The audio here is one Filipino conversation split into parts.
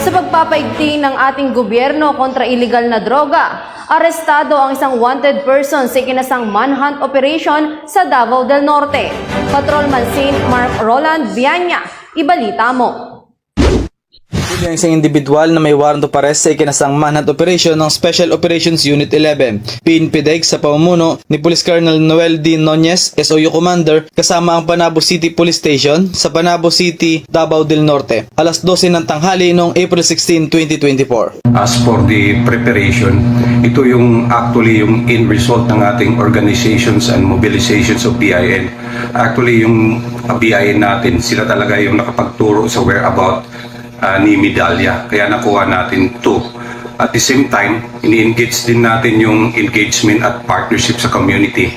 Sa pagpapaigting ng ating gobyerno kontra illegal na droga, arestado ang isang wanted person sa ikinasang manhunt operation sa Davao del Norte. Patrolman Saint Mark Roland Viana, ibalita mo. Ang isang individual na may warrant of arrest sa ikinasang manhunt operation ng Special Operations Unit 11. PNPDEG sa pamumuno ni Police Colonel Noel D. Nunez, SOU Commander, kasama ang Panabo City Police Station sa Panabo City, Davao del Norte. Alas 12 ng tanghali noong April 16, 2024. As for the preparation, ito yung actually yung end result ng ating organizations and mobilizations of BIN. Actually, yung BIN natin, sila talaga yung nakapagturo sa whereabout uh, ni Medalya. Kaya nakuha natin to. At the same time, ini-engage din natin yung engagement at partnership sa community.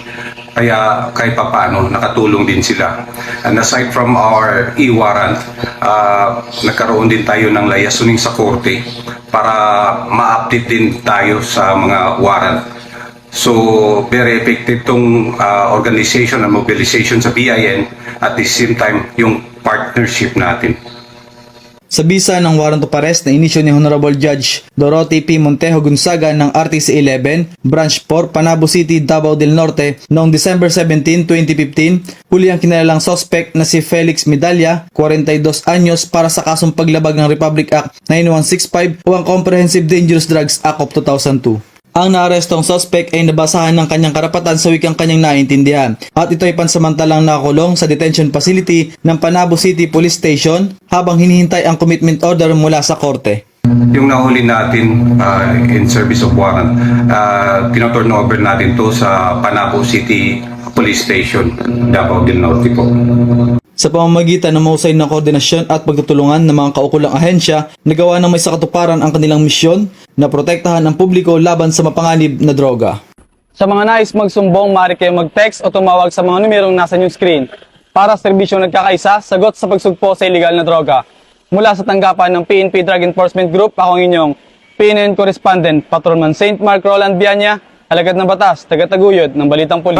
Kaya kahit pa paano, nakatulong din sila. And aside from our e-warrant, uh, nagkaroon din tayo ng layasunin sa korte para ma-update din tayo sa mga warrant. So, very effective tong uh, organization and mobilization sa BIN at the same time yung partnership natin. Sa bisa ng warrant of arrest na inisyo ni Honorable Judge Dorothy P. Montejo Gonzaga ng RTC 11, Branch 4, Panabo City, Davao del Norte noong December 17, 2015, huli ang kinalalang suspect na si Felix Medalla, 42 anyos para sa kasong paglabag ng Republic Act 9165 o ang Comprehensive Dangerous Drugs Act of 2002. Ang naarestong suspect ay nabasahan ng kanyang karapatan sa wikang kanyang naintindihan at ito ay pansamantalang nakakulong sa detention facility ng Panabo City Police Station habang hinihintay ang commitment order mula sa korte. Yung nahuli natin uh, in service of warrant, uh, tinoturn over natin to sa Panabo City Police Station, Davao del Norte po. Sa pamamagitan ng mahusay na koordinasyon at pagtutulungan ng mga kaukulang ahensya, nagawa ng may sakatuparan ang kanilang misyon na protektahan ang publiko laban sa mapanganib na droga. Sa mga nais magsumbong, maaari kayo mag-text o tumawag sa mga numerong nasa inyong screen para sa serbisyong nagkakaisa, sagot sa pagsugpo sa illegal na droga. Mula sa tanggapan ng PNP Drug Enforcement Group, ako ang inyong PNN Correspondent, Patrolman St. Mark Roland Bianya, alagad ng batas, taga-taguyod ng Balitang Pulis.